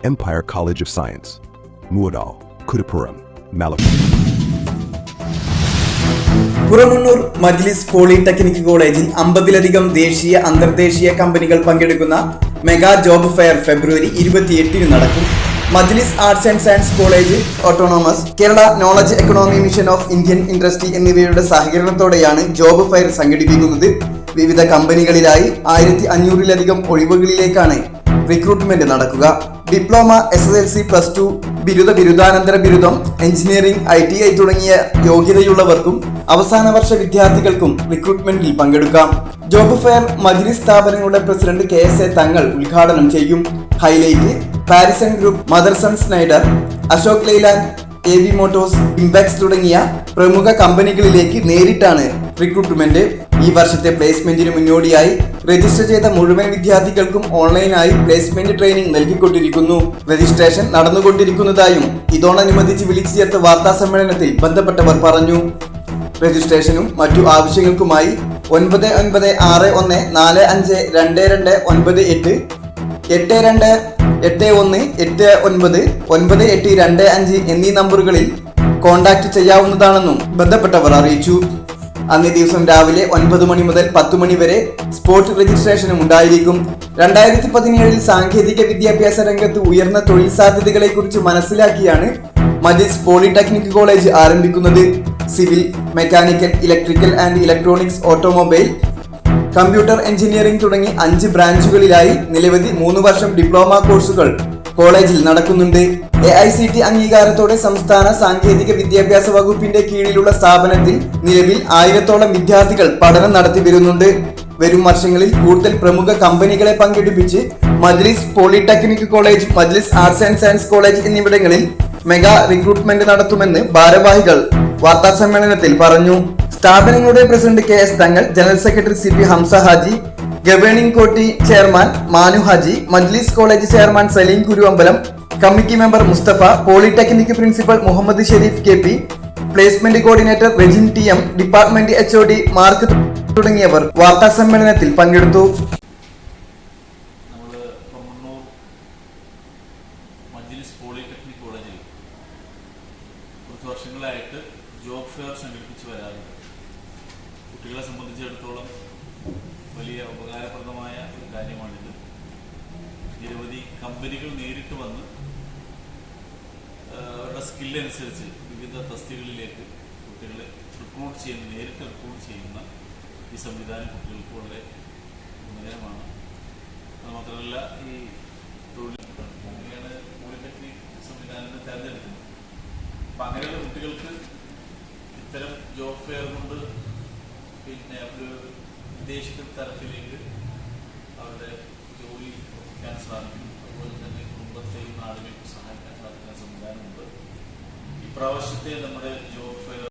Empire College of Science. Muadal, Kudapuram, Malappuram. Puramannur മജ്ലിസ് polytechnic കോളേജിൽ അമ്പതിലധികം ദേശീയ അന്തർദേശീയ കമ്പനികൾ പങ്കെടുക്കുന്ന മെഗാ ജോബ് ഫെയർ ഫെബ്രുവരി ഇരുപത്തിയെട്ടിന് നടക്കും Majlis arts and science college autonomous Kerala knowledge economy mission of Indian industry എന്നിവയുടെ സഹകരണത്തോടെയാണ് ജോബ് ഫെയർ സംഘടിപ്പിക്കുന്നത് വിവിധ കമ്പനികളിലായി ആയിരത്തി അഞ്ഞൂറിലധികം ഒഴിവുകളിലേക്കാണ് റിക്രൂട്ട്മെന്റ് നടക്കുക. Diploma S S L C plus two ബിരുദ ബിരുദാനന്തര ബിരുദം എഞ്ചിനീയറിംഗ് ഐ ടി ഐ തുടങ്ങിയ യോഗ്യതയുള്ളവർക്കും അവസാന വർഷ വിദ്യാർത്ഥികൾക്കും റിക്രൂട്ട്മെന്റിൽ പങ്കെടുക്കാം. ജോബ് ഫെയർ മജ്ലിസ് സ്ഥാപനങ്ങളുടെ president K S A Thangal ഉദ്ഘാടനം ചെയ്യും. Highlight Parison group Motherson Schneider Ashok Leyland A V Motors Impacs തുടങ്ങിയ പ്രമുഖ കമ്പനികളിലേക്ക് നേരിട്ടാണ് റിക്രൂട്ട്മെന്റ് ഈ വർഷത്തെ പ്ലേസ്മെന്റിന് മുന്നോടിയായി. രജിസ്റ്റർ ചെയ്ത മുഴുവൻ വിദ്യാർത്ഥികൾക്കും ഓൺലൈനായി പ്ലേസ്മെന്റ് ട്രെയിനിംഗ് നൽകിക്കൊണ്ടിരിക്കുന്നു. രജിസ്ട്രേഷൻ നടന്നുകൊണ്ടിരിക്കുന്നതായും ഇതോടനുബന്ധിച്ച് വിളിച്ചു ചേർത്ത വാർത്താ സമ്മേളനത്തിൽ ബന്ധപ്പെട്ടവർ പറഞ്ഞു. രജിസ്ട്രേഷനും മറ്റു ആവശ്യങ്ങൾക്കുമായി ഒൻപത് ഒൻപത് ആറ് ഒന്ന് നാല് അഞ്ച് രണ്ട് രണ്ട് ഒൻപത് എട്ട് എട്ട് രണ്ട് എട്ട് ഒന്ന് എട്ട് ഒൻപത് ഒൻപത് എട്ട് രണ്ട് അഞ്ച് എന്നീ നമ്പറുകളിൽ കോൺടാക്ട് ചെയ്യാവുന്നതാണെന്നും ബന്ധപ്പെട്ടവർ അറിയിച്ചു. അന്നേ ദിവസം രാവിലെ ഒൻപത് മണി മുതൽ പത്ത് മണി വരെ സ്പോട്ട് രജിസ്ട്രേഷനും ഉണ്ടായിരിക്കും. രണ്ടായിരത്തി പതിനേഴിൽ സാങ്കേതിക വിദ്യാഭ്യാസ രംഗത്ത് ഉയർന്ന തൊഴിൽ സാധ്യതകളെ കുറിച്ച് മനസ്സിലാക്കിയാണ് മജിസ് പോളിടെക്നിക് കോളേജ് ആരംഭിക്കുന്നത്. Civil mechanical electrical and electronics automobile computer engineering തുടങ്ങി അഞ്ച് ബ്രാഞ്ചുകളിലായി നിരവധി മൂന്ന് വർഷം ഡിപ്ലോമ കോഴ്സുകൾ കോളേജിൽ നടക്കുന്നുണ്ട്. എ ഐ സി ടി അംഗീകാരത്തോടെ സംസ്ഥാന സാങ്കേതിക വിദ്യാഭ്യാസ വകുപ്പിന്റെ കീഴിലുള്ള സ്ഥാപനത്തിൽ നിലവിൽ ആയിരത്തോളം വിദ്യാർത്ഥികൾ പഠനം നടത്തി വരുന്നുണ്ട്. വരും വർഷങ്ങളിൽ കൂടുതൽ പ്രമുഖ കമ്പനികളെ പങ്കെടുപ്പിച്ച് Majlis polytechnic college Majlis arts and science college എന്നിവിടങ്ങളിൽ മെഗാ റിക്രൂട്ട്മെന്റ് നടത്തുമെന്ന് ഭാരവാഹികൾ വാർത്താ സമ്മേളനത്തിൽ പറഞ്ഞു. സ്ഥാപനങ്ങളുടെ president K S Thangal general secretary C P Hamza Haji governing കോട്ടി chairman Manu Haji Majlis college chairman Saleem Kuruvambalam committee member Mustafa polytechnic principal Muhammad Sharif K P placement coordinator Rejin T M department H O D Mark തുടങ്ങിയവർ വാർത്താ സമ്മേളനത്തിൽ പങ്കെടുത്തു. Polytechnic കോളേജിൽ വർഷങ്ങളായിട്ട് job fair സംഘടിപ്പിച്ച് വരാറുണ്ട്. കുട്ടികളെ സംബന്ധിച്ചിടത്തോളം വലിയ ഉപകാരപ്രദമായ ഒരു കാര്യമാണിത്. നിരവധി കമ്പനികൾ നേരിട്ട് വന്ന് അവരുടെ സ്കില്ലനുസരിച്ച് വിവിധ തസ്തികളിലേക്ക് കുട്ടികളെ റിക്രൂട്ട് ചെയ്യുന്ന നേരിട്ട് റിക്രൂട്ട് ചെയ്യുന്ന ഈ സംവിധാനം കുട്ടികൾക്ക് വളരെ ഗുണകരമാണ്. അത് മാത്രമല്ല ഈ തൊഴിൽ അങ്ങനെയാണ് പോളിടെക്നിക് സംവിധാനത്തെ തിരഞ്ഞെടുക്കുന്നത്. അപ്പം അങ്ങനെയുള്ള കുട്ടികൾക്ക് ഇത്തരം ജോബ് ഫെയർ കൊണ്ട് പിന്നെ ഒരു ഉദ്ദേശിക്കുന്ന തരത്തിലേക്ക് അവരുടെ ജോലി ഒപ്പിക്കാൻ സാധിക്കും അതുപോലെ തന്നെ കുടുംബത്തെയും നാടിനെയും സഹായിക്കാൻ സാധിക്കുന്ന സംവിധാനമുണ്ട്. ഇപ്രാവശ്യത്തെ നമ്മുടെ ജോബ് ഫെയർ